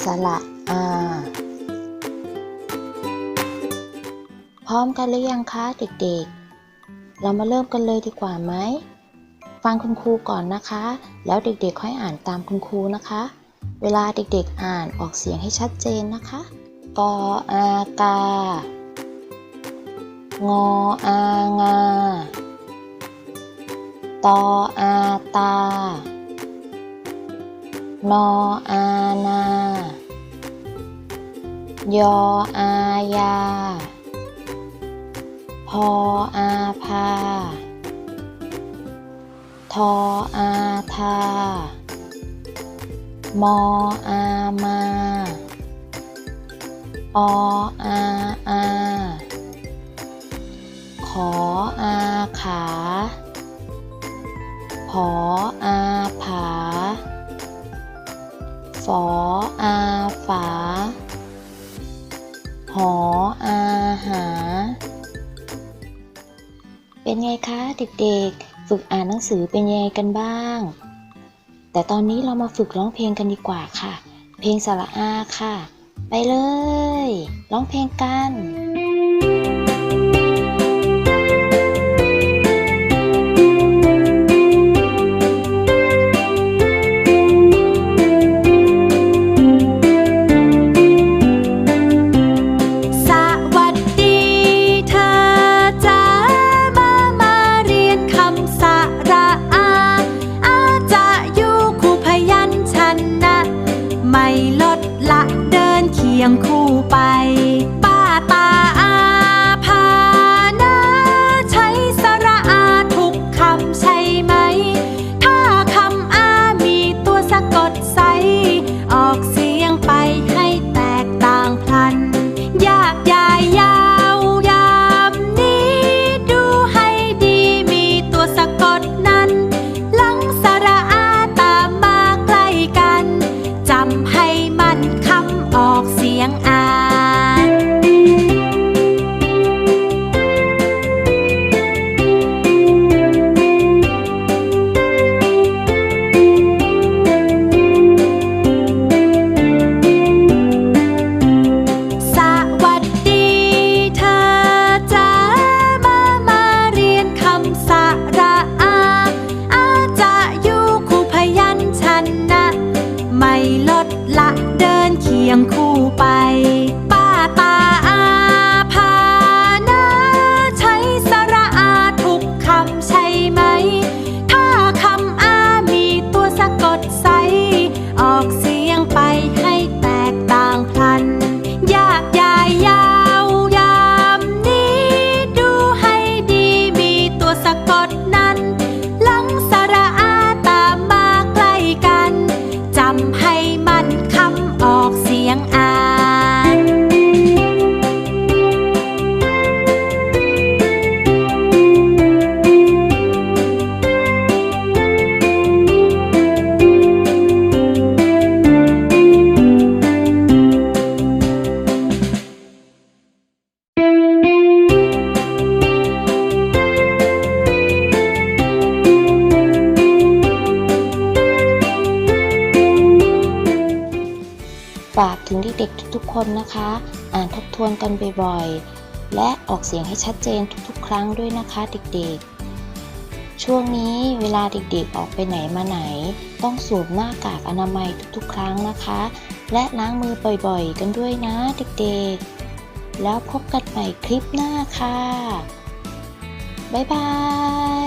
สระอาพร้อมกันหรือยังคะเด็กๆ เรามาเริ่มกันเลยดีกว่าไหม ฟังคุณครูก่อนนะคะ แล้วเด็กๆ ค่อยอ่านตามคุณครูนะคะ เวลาเด็กๆ อ่านออกเสียงให้ชัดเจนนะคะ กออากางออางาตออาตานออานา ยออายาพออาพาทออาทา มออามา ออาอา ขออาขา ผออาผาฝออาฝา หออาหา เป็นไงคะเด็กๆ ฝึกอ่านหนังสือเป็นยังไงกันบ้าง แต่ตอนนี้เรามาฝึกร้องเพลงกันดีกว่าค่ะ เพลงสระอาค่ะ ไปเลย ร้องเพลงกัน ยงคู่ไลดละเดินเคียงคู่ไป ป้าตา ฝากถึงเด็กๆทุกๆคนนะคะ อ่านทบทวนกันบ่อยๆ และออกเสียงให้ชัดเจนทุกๆ ครั้งด้วยนะคะ เด็กๆ ช่วงนี้เวลาเด็กๆออกไปไหนมาไหน ต้องสวมหน้ากากอนามัยทุกๆ ครั้งนะคะ และล้างมือบ่อยๆ กันด้วยนะเด็กๆ แล้วพบกันใหม่คลิปหน้าค่ะ บ๊ายบาย